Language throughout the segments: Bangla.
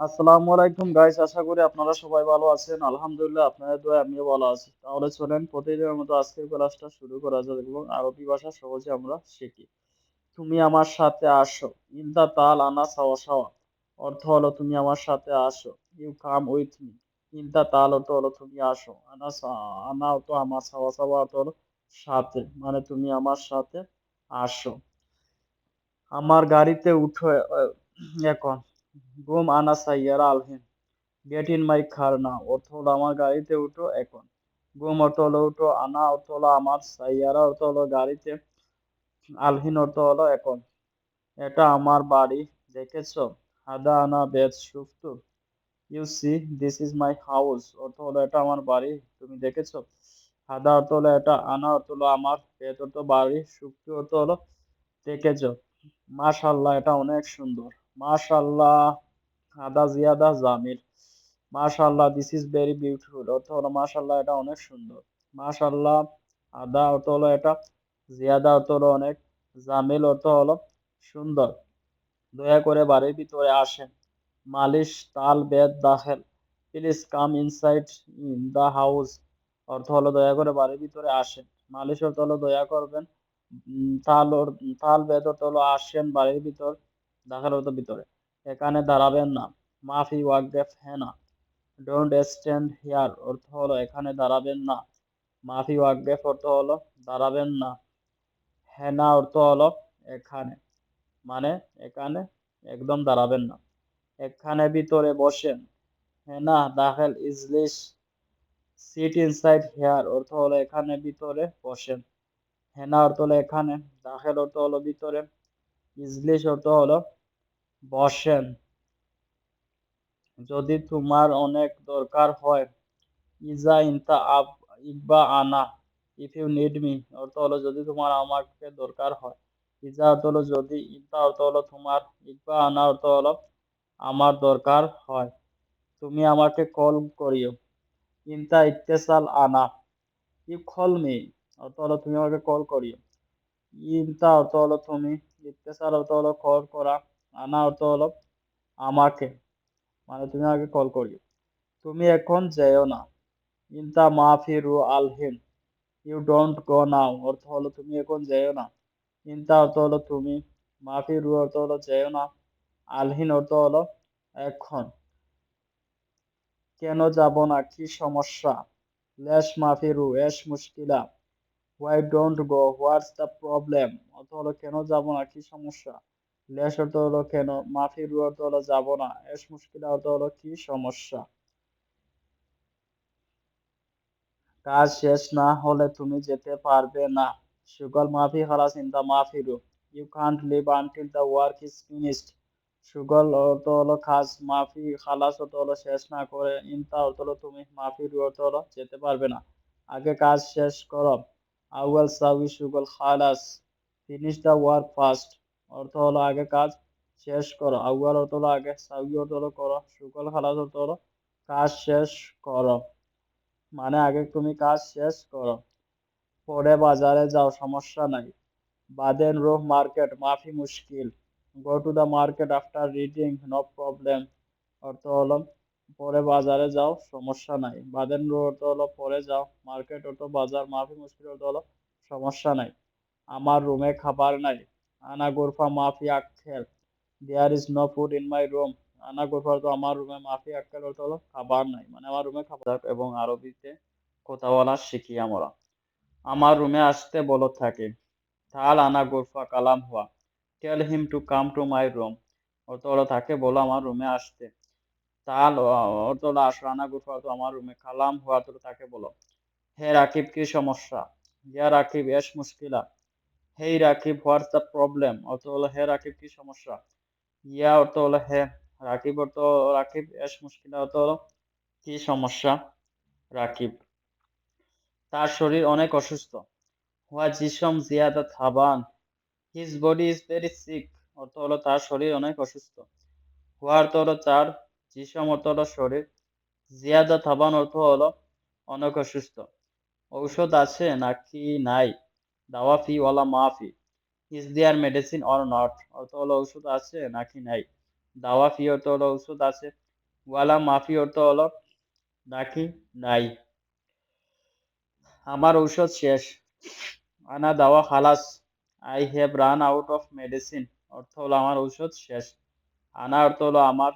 আসসালামু আলাইকুম গাইস আশা করি আপনারা সবাই ভালো আছেন। আলহামদুলিল্লাহ, আপনাদের দোয়া আমিও ভালো আছি। তাহলে চলেন, প্রতিদিনের মতো আজকের ক্লাসটা শুরু করা যাক এবং আরবি ভাষা সহজে আমরা শিখি। তুমি আমার সাথে আসো। ইন দা তাল আনা সাওয়া সাওয়া। অর্থ হলো তুমি আমার সাথে আসো। You come with me. In দা তাল অর্থ হলো তুমি আসো। আনা আনা অর্থ আমার সাওয়া সাওয়া অর্থ হলো সাথে। মানে তুমি আমার সাথে আসো। আমার গাড়িতে উঠো এখন। ঘুম আনা সাইয়ারা আলহিন গেট ইন মাই কার নাও অর্থ হলো আমার গাড়িতে উঠো এখন। ঘুম হলো উঠো আনা হলো আমার সাইয়ারা হলো গাড়িতে আলহিন অর্থ হলো এখন। এটা আমার বাড়ি, দেখেছ? হাদা আনা বেদ সুফতু। You see this is my house অর্থ হলো এটা আমার বাড়ি, তুমি দেখেছ? হাদা অর্থ হলো এটা আনা অর্থ হলো আমার বেদ অর্থ বাড়ি, সুফতু অর্থ হলো দেখেছ? মাশাল্লাহ, এটা অনেক সুন্দর। মাশাল্লাহ আদা জিয়াদা জামিল। মাশাল্লাহ দিস ইজ ভেরি বিউটিফুল অর্থ হলো মাশাল্লাহ এটা অনেক সুন্দর। মাশাল্লাহ আদা অর্থ হলো এটা, জিয়াদা অর্থ হলো অনেক, জামিল অর্থ হলো সুন্দর। দয়া করে বাড়ির ভিতরে আসেন। মালিশ, তাল বেদ দাখেল। Please come inside in the house অর্থ হলো দয়া করে বাড়ির ভিতরে আসেন। মালিশ অর্থ হলো দয়া করবেন। তাল তাল বেদ অর্থ হলো আসেন বাড়ির ভিতর। দাখেল অর্থ ভিতরে। এখানে দাঁড়াবেন না। মাফি ওয়াকফ হ্যাঁ না। ডোন্ট স্ট্যান্ড হিয়ার অর্থ হলো এখানে দাঁড়াবেন না। মাফি ওয়াকফ অর্থ হলো দাঁড়াবেন না। হেনা অর্থ হলো এখানে। মানে এখানে একদম দাঁড়াবেন না। এখানে ভিতরে বসেন। হেনা দাখেল ইজলিশ সিট ইনসাইড হেয়ার অর্থ হলো এখানে ভিতরে বসেন। হেনা অর্থ হলো এখানে। দাখেল অর্থ হলো ভিতরে। ইজলিশ অর্থ হলো বসেন। যদি তোমার অনেক দরকার হয়, ইজা ইনতা আব ইব্বা আনা ইফ ইউ নিড মি অর্থ হলো যদি তোমার আমাকে দরকার হয়। ইজা অর্থ হলো যদি, ইনতা অর্থ হলো তোমার ইব্বা আনা অর্থ হলো আমার দরকার হয়। তুমি আমাকে কল করিও। ইনতা ইত্তেসাল আনা ইউ কল মি অর্থ হলো তুমি আমাকে কল করিও। ইনতা অর্থ হলো তুমি, ইত্তেসাল অর্থ হলো কল করা। আনা অর্থ হলো আমাকে। মানে তুমি আমাকে কল করিও তুমি এখন যেও না। ইনতা মাফিরু আলহিন। ইউ ডোন্ট গো নাও অর্থ হলো তুমি এখন যেও না। ইনতা অর্থ হলো তুমি। মাফিরু অর্থ হলো যেও না। আলহিন অর্থ হলো এখন। কেন যাব না? কি সমস্যা? লেশ মাফিরু, এশ মুশকিলা। Why don't go what's the problem অর্থ হলো কেন যাব না? কি সমস্যা? লেশ অর্থ হলো কেন? মাফিরু অর্থ হলো যাব না। এশ মুশকিলা অর্থ হলো কি সমস্যা? কাজ শেষ না হলে তুমি যেতে পারবে না। সুগল মাফি খালাস ইন দা মাফিরু you can't leave until the work is finished সুগল অর্থ হলো কাজ মাফি খালাস অর্থ হলো শেষ না করে ইনতা অর্থ হলো তুমি মাফিরু অর্থ হলো যেতে পারবে না। আগে কাজ শেষ করো। আউয়াল সাউই সুগল খালাস। ফিনিশ দ্য ওয়ার্ক ফার্স্ট অর্থ হলো আগে কাজ শেষ করো। আউয়াল অর্থ হলো আগে সাউই অর্থ হলো করো। সুগল খালাস অর্থ হলো কাজ শেষ করো। মানে আগে তুমি কাজ শেষ করো। পরে বাজারে যাও, সমস্যা নাই। বাদেন রোহ মার্কেট, মাফি মুশকিল। Go to the market after reading no problem অর্থ হলো পরে বাজারে যাও, সমস্যা নাই। বাদেন রো অর্থ হলো পরে যাও, মার্কেট অর্থ বাজার, মাফি মুশকিল অর্থ হলো সমস্যা নাই। আমার রুমে খাবার নাই। আনা গোরফা মাফি there is no food in my room আনা গোরফা অর্থ আমার রুমে মাফি আক্কেল অর্থ হলো খাবার নাই। মানে আমার রুমে খাবার এবং আরবিতে কথা বলা শিখি আমরা। আমার রুমে আসতে বলো থাকে। তাল আনা গোরফা কালাম হওয়া tell him to come to my room অর্থ হলো তাকে বলো আমার রুমে আসতে। তাল অর্থ হলো আসো। আনা গোরফা অর্থ আমার রুমে কালাম হওয়া তো তাকে বলো। হে রাকিব, কি সমস্যা? ইয়া রাকিব, এস মুশকিলা hey Rakib, what's the problem? অর্থ হলো, হে রাকিব, কি সমস্যা? ইয়া অর্থ হলো, হে রাকিব, অর্থ রাকিব, এস মুশকিলা অর্থ হলো, কি সমস্যা? রাকিব। তার শরীর অনেক অসুস্থ। হুয়া জিসম জিয়াদা থাবান। His body is very sick অর্থ হলো, তার শরীর অনেক অসুস্থ। হুয়া অর্থ হলো, তার জিসম অর্থ হলো, শরীর জিয়াদা থাবান অর্থ হলো, অনেক অসুস্থ। ঔষধ আছে নাকি নাই? দাওয়া ফি ওয়ালা মাফি is there medicine or not অর্থ হলো ঔষধ আছে নাকি নাই? দাওয়া ফি অর্থ হলো ঔষধ আছে, ওয়ালা মাফি অর্থ হলো নাকি নাই? আমার ঔষধ শেষ। আনা দাওয়া খালাস। I have run out of medicine অর্থ হলো আমার ঔষধ শেষ। আনা অর্থ হলো আমার,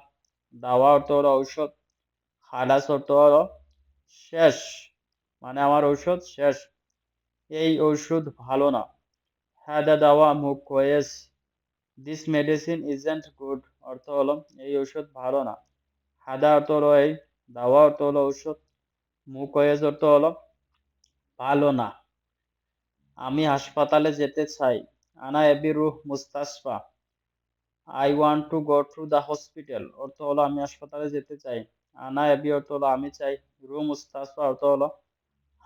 দাওয়া অর্থ হলো ঔষধ। খালাস অর্থ হলো শেষ। মানে আমার ঔষধ শেষ। এই ওষুধ ভালো না। হাদা দাওয়া মুখ কয়েস। দিস মেডিসিন ইজেন্ট গুড অর্থ হলো এই ওষুধ ভালো না। হাদা অর্থ হলো এই, দাওয়া অর্থ হলো ঔষধ মুখ কয়েস অর্থ হলো ভালো না। আমি হাসপাতালে যেতে চাই। আনা এবি রুহ মুস্তাশফা I want to go to the hospital অর্থ হলো আমি হাসপাতালে যেতে চাই। আনা এবি অর্থ হলো আমি চাই। রুহ মুস্তাশফা অর্থ হলো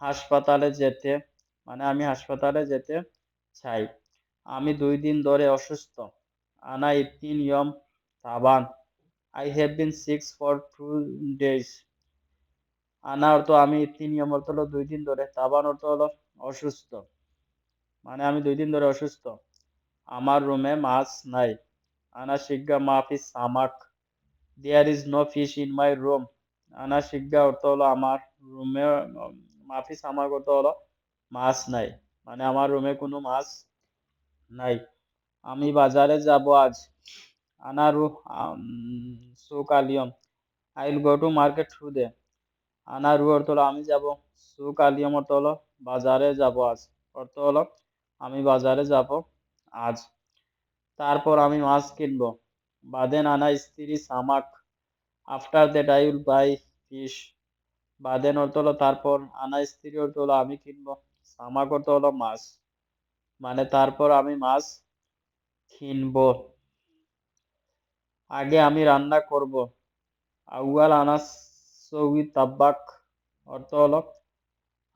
হাসপাতালে যেতে। মানে আমি হাসপাতালে যেতে চাই। আমি দুই দিন ধরে অসুস্থ। আনা ইতিন ইয়ম তাবান। I have been sick for two days আনা অর্থ আমি তিন ইয়ম অর্থ হলো দুই দিন ধরে, তাবান অর্থ হলো অসুস্থ। মানে আমি দুই দিন ধরে অসুস্থ। আমার রুমে মাছ নাই। আনা শিগগা মাফি সামাক। There is no fish in my room আনা শিগগা অর্থ হলো আমার রুমে, মাফি সামাক অর্থ হলো মাছ নাই। মানে আমার রুমে কোনো মাছ নাই। আমি বাজারে যাব আজ। আনা সুকালিয়ম I will go to market today আনা রু অর্থ হলো আমি যাব। সুক আলিয়ম অর্থ হলো বাজারে যাব আজ। অর্থ হলো আমি বাজারে যাব আজ। তারপর আমি মাছ কিনবো। বাদেন আনা স্ত্রী সামাক। After that I will buy fish বাদেন অর্থ হলো তারপর আনা স্ত্রী অর্থ হলো আমি কিনবো। সামাক অর্থ হলো মাছ। মানে তারপর আমি মাছ কিনবো। আগে আমি রান্না করব। আউয়াল আনাস সৌই তাব্বাক, অর্থ হলো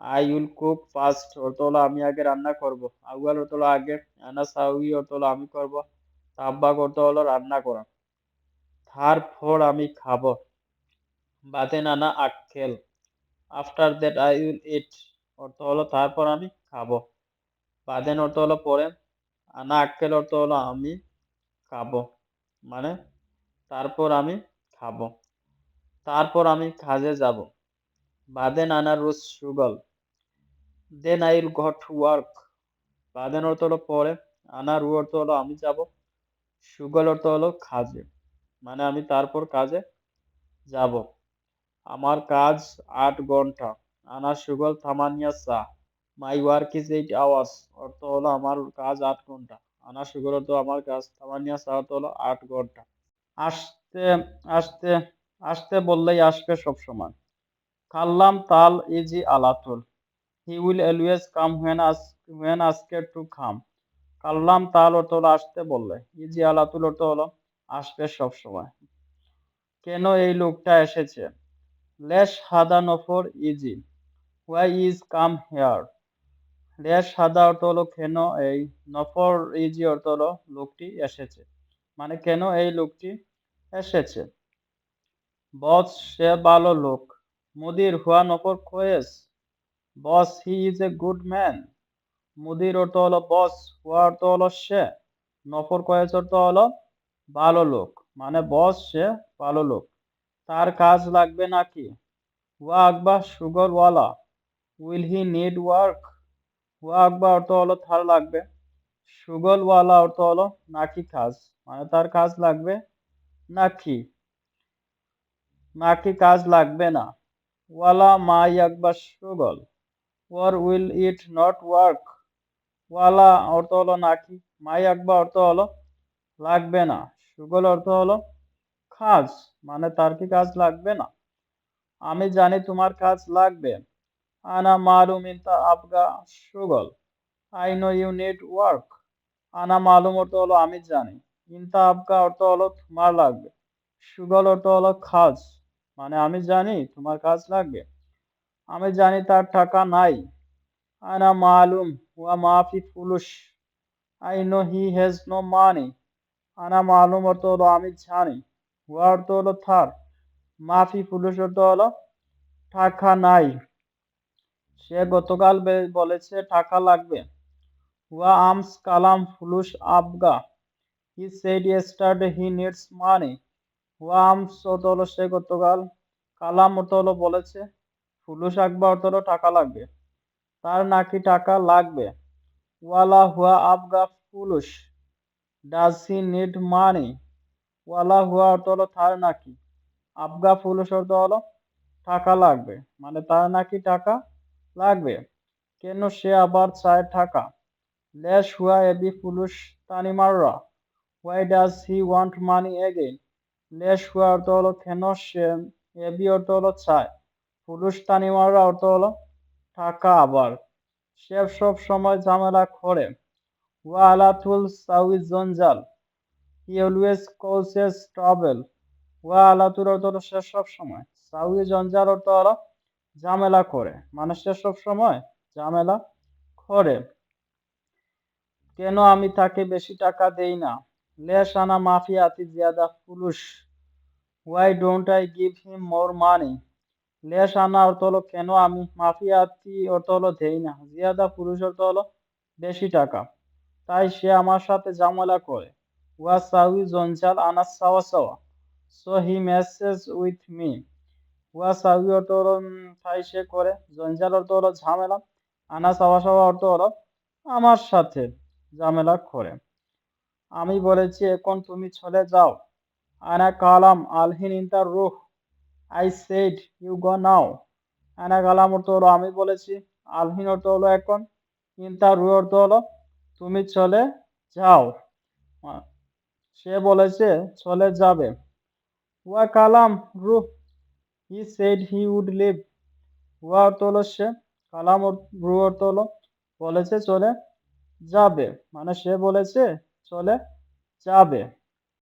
আই উইল কুক ফার্স্ট অর্থ হলো আমি আগে রান্না করব। আউয়াল অর্থ হলো আগে আনা সাউই অর্থ হলো আমি করব। তাব্বাক অর্থ হলো রান্না করা। তারপর আমি খাব। বাদে নানা আক্কেল। After that I will eat অর্থ হলো তারপর আমি খাব। বাদেন অর্থ হলো পরে আনা আক্কেল অর্থ হলো আমি খাব। মানে তারপর আমি খাব। তারপর আমি কাজে যাব। বাদেন আনা রোজ সুগল। Then I will got work. বাদেন অর্থ হলো পরে আনা রু অর্থ হলো আমি যাব। সুগল অর্থ হলো কাজে। মানে আমি তারপর কাজে যাব। আমার কাজ আট ঘণ্টা। আনা সুগল থামানিয়া সা my work is eight hours অর্থ হলো আমার কাজ আট ঘণ্টা। আনা সুগল অর্থ আমার কাজ থামানিয়া সা অর্থ হলো আট ঘণ্টা। আসতে আসতে আসতে বললেই আসবে সবসময় কাল্লাম তাল ইজি আলাতুল। He will always come when as when asked to come কাল্লাম তাল অর্থ হলো আসতে বললে। ইজি আলাতুল অর্থ হলো আসবে সবসময় কেন এই লোকটা এসেছে? লেশ হাদা নফর ইজি হোয়াই ইজ কাম হেয়ার লেশ সাদা অর্থ হলো কেন এই নফর ইজি অর্থ হলো লোকটি এসেছে। মানে কেন এই লোকটি এসেছে? বস, সে ভালো লোক। মুদির, হুয়া নফর কোয়েস বস he is a good man মুদির অর্থ হলো বস, হুয়া অর্থ হলো সে। নফর কোয়েস অর্থ হলো ভালো লোক। মানে বস, সে ভালো লোক। তার কাজ লাগবে নাকি? হুয়া আকবা সুগর ওয়ালা উইল হি নিড ওয়ার্ক? হুয়া আকবা অর্থ হলো তার লাগবে। সুগল ওয়ালা অর্থ হলো নাকি কাজ মানে তার কাজ লাগবে নাকি? নাকি কাজ লাগবে না? ওয়ালা মাই আকবা সুগল or will it not work? ওয়ালা অর্থ হলো নাকি, মাই আকবা অর্থ হলো লাগবে না? সুগল অর্থ হলো কাজ মানে তার কি কাজ লাগবে না? আমি জানি তোমার কাজ লাগবে। আনা মালুম ইনতা আবগা সুগল। I know you need work আনা মালুম অর্থ হলো আমি জানি। ইনতা আবগা অর্থ হলো তোমার লাগবে। সুগল অর্থ হলো কাজ মানে আমি জানি তোমার কাজ লাগবে। আমি জানি তার টাকা নাই। আনা মালুম, হুয়া মাফি ফুলুস। I know he has no money আনা মালুম অর্থ হলো আমি জানি। হুয়া অর্থ হলো থার মাফি ফুলুস অর্থ হলো টাকা নাই। সে গতকাল বলেছে, টাকা লাগবে। হুয়া আমস কালাম ফুলুস আবগা। He said yesterday he needs money. ওয়ামস অর্থ হলো সে গতকাল। কালাম অর্থ হলো বলেছে, ফুলুস আকবা অর্থ হলো টাকা লাগবে। তার নাকি টাকা লাগবে। ওয়ালা হুয়া আবগা ফুলুস। Does he need money? ওয়ালা হুয়া অর্থ হলো তার নাকি। আবগা ফুলুস অর্থ হলো টাকা লাগবে। মানে তার নাকি টাকা লাগবে। কেন সে আবার চায় টাকা লেশ হুয়া এবি ফুলুস তানিমাররা why does he want money again lace হুয়া অর্থ হলো, কেন সে এবি অর্থ হলো, চায়? ফুলুস তানিমাররা অর্থ হলো টাকা আবার। সে সব সময় ঝামেলা করে। ওয়া আলাতুল সাউই জঞ্জাল। হি অলওয়েজ কজেস ট্রাভেল ওয়া আলাতুর অর্থ হলো, সে সব সময়। সাউই জঞ্জাল অর্থ হলো ঝামেলা করে। মানে সে সব সময় ঝামেলা করে। কেন আমি তাকে বেশি টাকা দেই না? লেশ আনা মাফি আতি জিয়াদা ফুলুস why don't I give him more money lace আনা অর্থ হলো, কেন আমি মাফি আতি অর্থ হলো দেই না? জিয়াদা পুরুষ অর্থ হলো বেশি টাকা। তাই সে আমার সাথে ঝামেলা করে। ওয়া সাউই জঞ্জাল আনা সাওয়া সাওয়া। So he message with me ওয়া সাউই অর্থ হলো তাই সে করে, জঞ্জাল অর্থ হলো ঝামেলা, আনা সাওয়া সাওয়া অর্থ হলো আমার সাথে ঝামেলা করে। আমি বলেছি, এখন তুমি চলে যাও। আনা কালাম আলহিন ইন্টার রুহ। I said you go now আনা কালাম অর্থ হলো আমি বলেছি, আলহিন অর্থ হলো এখন ইন্টার রুহ অর্থ হলো তুমি চলে যাও। সে বলেছে, চলে যাবে। ওয়া কালাম রুহ হি said he would live. ওয়া অর্থ সে কালাম রুহ অর্থ বলেছে চলে যাবে মানে সে বলেছে চলে যাবে